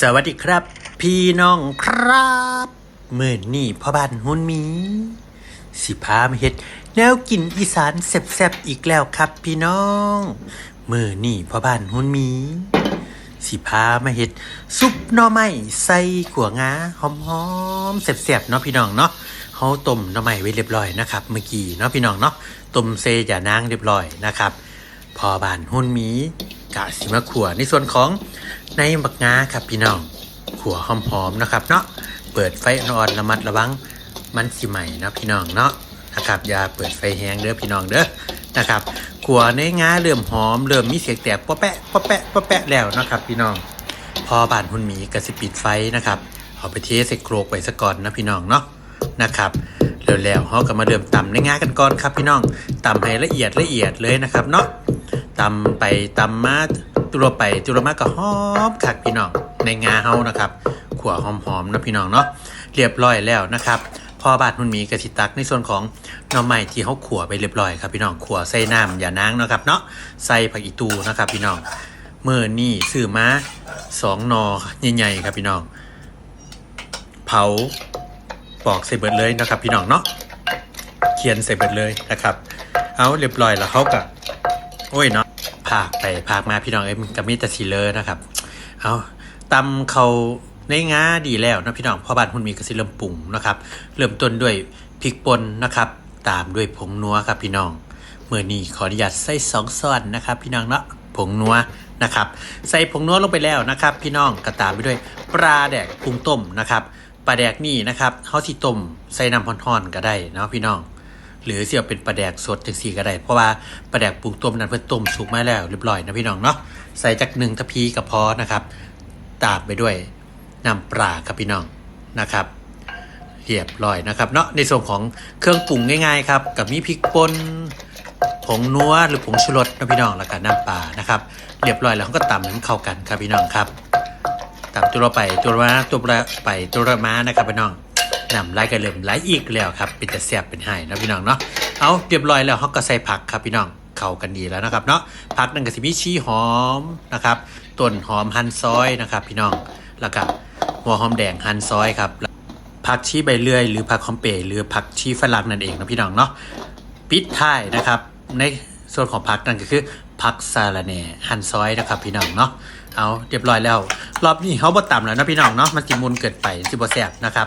สวัสดีครับ พี่น้องครับเมื่อนี่พ่อบ้านหุ่นหมี สิพามาเฮ็ด แนวกินอีสานแซ่บๆอีกแล้วครับพี่น้องเมื่อนี่พ่อบ้านหุ่นหมี สิพามาเฮ็ด ซุปหน่อไม้ใส่ขัวงาหอมๆแซ่บๆเนาะพี่น้องเนาะเฮาต้มหน่อไม้ไว้เรียบร้อยนะครับ เมื่อกี้เนาะพี่น้องเนาะต้มเซอย่านางเรียบร้อยนะครับพอบานหุ่นหมี กะสิมาขัวในส่วนของในบักงาครับพี่น้องขัวหอมๆนะครับเนาะเปิดไฟอ่อนๆระมัดระวังมันสิใหม่นะพี่น้องเนาะนะครับอย่าเปิดไฟแห้งเด้อพี่น้องเด้อนะครับขัวในงาเริ่มหอมเริ่มมีเสียงแตกป๊อแปะป๊อแปะป๊อแปะแล้วนะครับ พี่น้อง พอบานหุ่นหมีกระสิปิดไฟนะครับเอาไปเทใส่โครกไว้ซะก่อนนะพี่น้องเนาะนะครับแล้วๆเขาก็มาเริ่มตำในงากันก่อนครับพี่น้องตำให้ละเอียดละเอียดเลยนะครับเนาะ ตำไปตำมาตุรไปตุรมาก็หอมคักพี่น้องในงาเฮานะครับขัวหอมๆนะพี่น้องเนาะเรียบร้อยแล้วนะครับพอบาดมันมีกระสิตักในส่วนของหน่อไม้ที่เขาขัวไปเรียบร้อยครับพี่น้องขัวใส่น้ำอย่านางนะครับเนาะใส่ผักอีตูนะครับพี่น้องเมื่อนี่ซื้อมาสองนอใหญ่ๆครับพี่น้อง เผาปอกใส่เบิดเลยนะครับ พี่น้องเนาะเขียนใส่เบิดเลยนะครับ เอาเรียบร้อยแล้วเขาก็โอ้ยเนาะ พากไปพากมาพี่น้องเอ้ยมันกับมิตรซีเลอร์นะครับ เอาตำเขาในง้าดีแล้วนะพี่น้องพ่อบ้านหุ่นมีกระสิเริ่มปรุงนะครับ เริ่มต้นด้วยพริกป่นนะครับ ตามด้วยผงนัวครับพี่น้องเมื่อนี้ขออนุญาตใส่สองส่วนนะครับ พี่น้องเนาะผงนัวนะครับ ใส่ผงนัวลงไปแล้วนะครับ พี่น้องก็ตามไปด้วยปลาแดกปรุงต้มนะครับปลาแดกนี่นะครับเขาที่ต้มใส่น้ำร้อนๆก็ได้นะพี่น้อง หรือเสียเป็นปลาแดกสดจังสีก็ได้เพราะว่าปลาแดกปรุงต้มนั้นเพื่อต้มสุกมาแล้วเรียบร้อยนะพี่น้องเนาะใส่จากหนึ่งทะพีกับพอนะครับ ตามไปด้วยน้ำปลาครับพี่น้องนะครับเรียบร้อยนะครับเนาะในส่วนของเครื่องปรุงง่ายๆครับกับมีพริกป่นผงนัวหรือผงชูรสนะพี่น้องแล้วก็น้ำปลานะครับเรียบร้อยแล้วเขาก็ตำให้มันเข้ากันครับพี่น้องครับตำตัวเราไปตัวมาตัวละไปตัวมานะครับพี่น้อง นำไล่กันเริ่มไล่อีกแล้วครับ เป็นจะแซ่บเป็นไห้นะพี่น้องเนาะเอาเรียบร้อยแล้วเขาก็ใส่ผักครับพี่น้องเข้ากันดีแล้วนะครับเนาะผักนั่นก็สิมีชีหอมนะครับต้นหอมหั่นซอยนะครับ พี่น้องแล้วก็หัวหอมแดงหั่นซอยครับผักชีใบเลื่อย หรือผักคอมเปรหรือผักชีฝรั่งนั่นเองนะพี่น้องเนาะปิดท้ายนะครับ ในส่วนของผักนั่นก็คือผักซาลาเน่หั่นซอยนะครับ พี่น้องเนาะเอาเรียบร้อยแล้ว รอบนี้เขาบ่ต่ำแล้วนะพี่น้องเนาะมันจิมุนเกิดไปสิบแซ่บนะครับ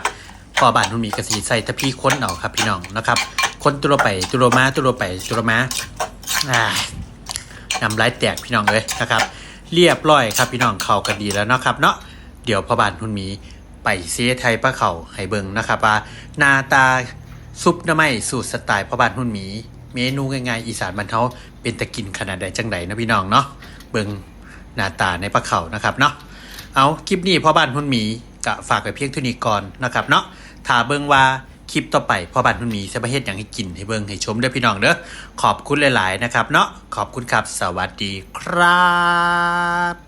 พอบานมันมีกระสีใส่ตะพี่ค้นเอาครับ พี่น้องนะครับค้นตัวไปตัวมาตัวไปตัวมาอ่านำลายแตกพี่น้องเลยนะครับ เรียบร้อยครับพี่น้องเข้ากันดีแล้วเนาะครับ เนาะเดี๋ยวพอบานคุณมีไปเสียไทยป้าเข่าให้เบิงนะครับว่าหนาตาซุปน้ำไม้สูตรสไตล์พอบ้านหุ่นหมี เมนูง่ายๆอีสานบรรเทาเป็นตะกินขนาดใดจังใดนะพี่น้องเนาะเบิงหน้าตาในปลาเข่านะครับเนาะเอาคลิปนี้พ่อบ้านหุ่นหมีกะฝากไปเพียงเท่านี้ก่อนนะครับเนาะ ถ้าเบิ่งว่าคลิปต่อไปพ่อบ้านหุ่นหมีสะประเฮ็ดอย่างให้กินให้เบิ่งให้ชมด้วยพี่น้องเด้อขอบคุณหลาย ๆ นะครับ เนาะขอบคุณครับ สวัสดีครับ